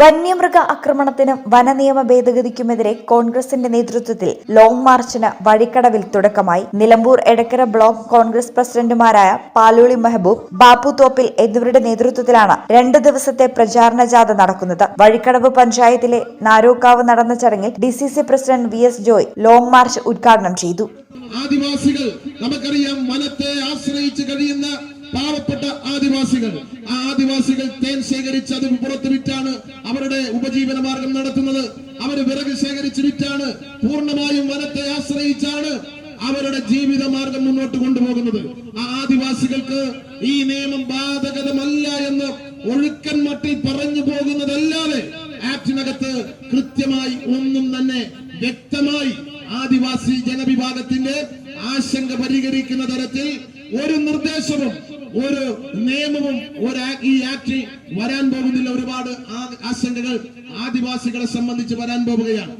വന്യമൃഗ ആക്രമണത്തിനും വനനിയമ ഭേദഗതിക്കുമെതിരെ കോൺഗ്രസിന്റെ നേതൃത്വത്തിൽ ലോങ് മാർച്ചിന് വഴിക്കടവിൽ തുടക്കമായി. നിലമ്പൂർ എടക്കര ബ്ലോക്ക് കോൺഗ്രസ് പ്രസിഡന്റുമാരായ പാലോളി മെഹബൂബ് ബാപ്പു തോപ്പിൽ എന്നിവരുടെ നേതൃത്വത്തിലാണ് രണ്ട് ദിവസത്തെ പ്രചാരണ ജാഥ നടക്കുന്നത്. വഴിക്കടവ് പഞ്ചായത്തിലെ നാരോക്കാവ് നടന്ന ചടങ്ങിൽ D C C president V S Joy long march ഉദ്ഘാടനം ചെയ്തു. ആദിവാസികൾ നമുക്കറിയാം വനത്തെ ആശ്രയിച്ച് കഴിയുന്ന പാവപ്പെട്ട ആദിവാസികൾ. ആദിവാസികൾ തേൻ ശേഖരിച്ച് അത് പുറത്ത് വിറ്റാണ് അവരുടെ ഉപജീവന മാർഗം നടത്തുന്നത്. അവർ വിറക് ശേഖരിച്ച് വിറ്റാണ് പൂർണമായും വനത്തെ ആശ്രയിച്ചാണ് അവരുടെ ജീവിത മാർഗം മുന്നോട്ട് കൊണ്ടുപോകുന്നത്. ആ ആദിവാസികൾക്ക് ഈ നിയമം ബാധകതമല്ല എന്ന് ഒഴുക്കൻ മട്ടിൽ പറഞ്ഞു പോകുന്നതല്ലാതെ ആക്ടിനകത്ത് കൃത്യമായി ഒന്നും തന്നെ വ്യക്തമായി ആദിവാസി ജനവിഭാഗത്തിന്റെ ആശങ്ക പരിഹരിക്കുന്ന തരത്തിൽ ഒരു നിർദ്ദേശവും ഒരു നിയമവും ഒരു ഈ ആക്ട് വരാൻ പോകുന്നില്ല. ഒരുപാട് ആശങ്കകൾ ആദിവാസികളെ സംബന്ധിച്ച് വരാൻ പോവുകയാണ്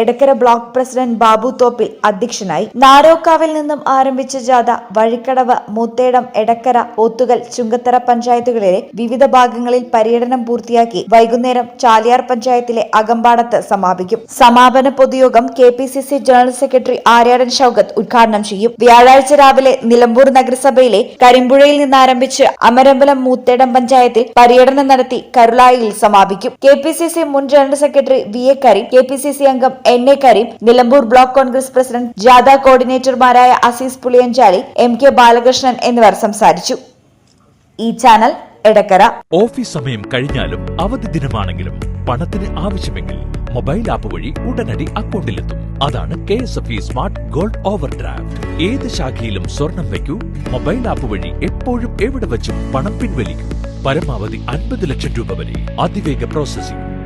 എടക്കര ബ്ലോക്ക് പ്രസിഡന്റ് ബാബു തോപ്പിൽ അധ്യക്ഷനായി നാരോക്കാവിൽ നിന്നും ആരംഭിച്ച ജാഥ വഴിക്കടവ് മൂത്തേടം എടക്കര പോത്തുകൽ ചുങ്കത്തറ പഞ്ചായത്തുകളിലെ വിവിധ ഭാഗങ്ങളിൽ പര്യടനം പൂർത്തിയാക്കി വൈകുന്നേരം ചാലിയാർ പഞ്ചായത്തിലെ അകമ്പാടത്ത് സമാപിക്കും. സമാപന പൊതുയോഗം K P C C general secretary Aryadan Shoukath ഉദ്ഘാടനം ചെയ്യും. വ്യാഴാഴ്ച രാവിലെ നിലമ്പൂർ നഗരസഭയിലെ കരിമ്പുഴയിൽ നിന്നാരംഭിച്ച് അമരമ്പലം മൂത്തേടം പഞ്ചായത്തിൽ പര്യടനം നടത്തി കരുളായിൽ സമാപിക്കും. കെ പി സി സി മുൻ general secretary V A Kareem K P C C അംഗം N A Kareem Nilambur block Congress president ജാഥ കോർഡിനേറ്റർമാരായ അസീസ് പുളിയഞ്ചാലി എം കെ ബാലകൃഷ്ണൻ എന്നിവർ സംസാരിച്ചു. ഈ ചാനൽ എടക്കര. ഓഫീസ് സമയം കഴിഞ്ഞാലും അവധി ദിനമാണെങ്കിലും പണത്തിന് ആവശ്യമെങ്കിൽ മൊബൈൽ ആപ്പ് വഴി ഉടനടി അക്കൗണ്ടിലെത്തും. അതാണ് K S F E smart gold overdraft ഏത് ശാഖയിലും സ്വർണം വയ്ക്കൂ മൊബൈൽ ആപ്പ് വഴി എപ്പോഴും എവിടെ വെച്ചും പണം പിൻവലിക്കൂ. പരമാവധി അൻപത് ലക്ഷം രൂപ വരെ അതിവേഗ processing